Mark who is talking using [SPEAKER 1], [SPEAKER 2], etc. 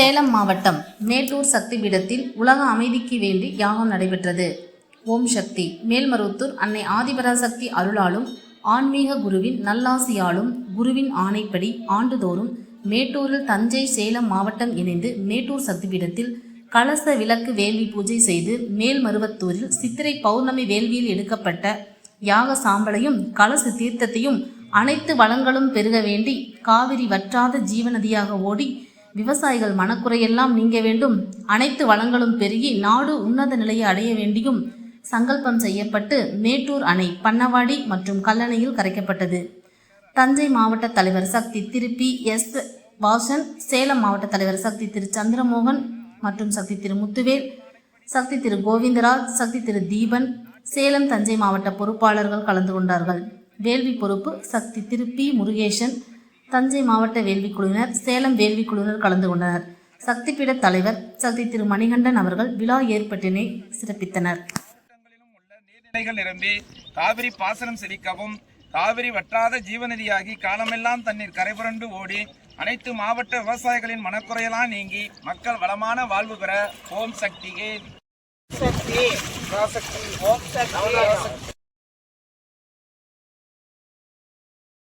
[SPEAKER 1] சேலம் மாவட்டம் மேட்டூர் சக்தி பீடத்தில் உலக அமைதிக்கு வேண்டி யாகம் நடைபெற்றது. ஓம் சக்தி. மேல்மருவத்தூர் அன்னை ஆதிபராசக்தி அருளாலும் ஆன்மீக குருவின் நல்லாசியாலும் குருவின் ஆணைப்படி ஆண்டுதோறும் மேட்டூரில் தஞ்சை சேலம் மாவட்டம் இணைந்து மேட்டூர் சக்தி பீடத்தில் கலச விளக்கு வேள்வி பூஜை செய்து மேல்மருவத்தூரில் சித்திரை பௌர்ணமி வேள்வியில் எடுக்கப்பட்ட யாக சாம்பலையும் கலச தீர்த்தத்தையும் அனைத்து வளங்களும் பெருக வேண்டி காவிரி வற்றாத ஜீவநதியாக ஓடி விவசாயிகள் மனக்குறையெல்லாம் நீங்க வேண்டும். அனைத்து வளங்களும் பெருகி நாடு உன்னத நிலையை அடைய வேண்டியும் சங்கல்பம் செய்யப்பட்டு மேட்டூர் அணை பண்ணவாடி மற்றும் கல்லணையில் கரைக்கப்பட்டது. தஞ்சை மாவட்ட தலைவர் சக்தி திருப்பி எஸ். வாசன் சேலம் மாவட்ட தலைவர் சக்தி திரு சந்திரமோகன் மற்றும் சக்தி திரு முத்துவேல் சக்தி திரு கோவிந்தராஜ் சக்தி திரு தீபன் சேலம் தஞ்சை மாவட்ட பொறுப்பாளர்கள் கலந்து கொண்டார்கள். வேள்வி பொறுப்பு சக்தி திரு பி. முருகேசன் தஞ்சை மாவட்ட வேள்வி குழுவினர் சேலம் வேள்வி குழுவினர் கலந்து கொண்டனர். சக்திபீட தலைவர் சக்தி திரு மணிகண்டன் அவர்கள் விழா ஏற்பட்டினை சிறப்பித்தனர்.
[SPEAKER 2] நீர்நிலைகள் நிரம்பி காவிரி பாசனம் செழிக்கவும் காவிரி வற்றாத ஜீவநதியாகி காலமெல்லாம் தண்ணீர் கரைபுரண்டு ஓடி அனைத்து மாவட்ட விவசாயிகளின் மனக்குறையெல்லாம் நீங்கி மக்கள் வளமான வாழ்வு பெற ஓம் சக்தியே
[SPEAKER 3] சக்தி ஓம் சக்தி.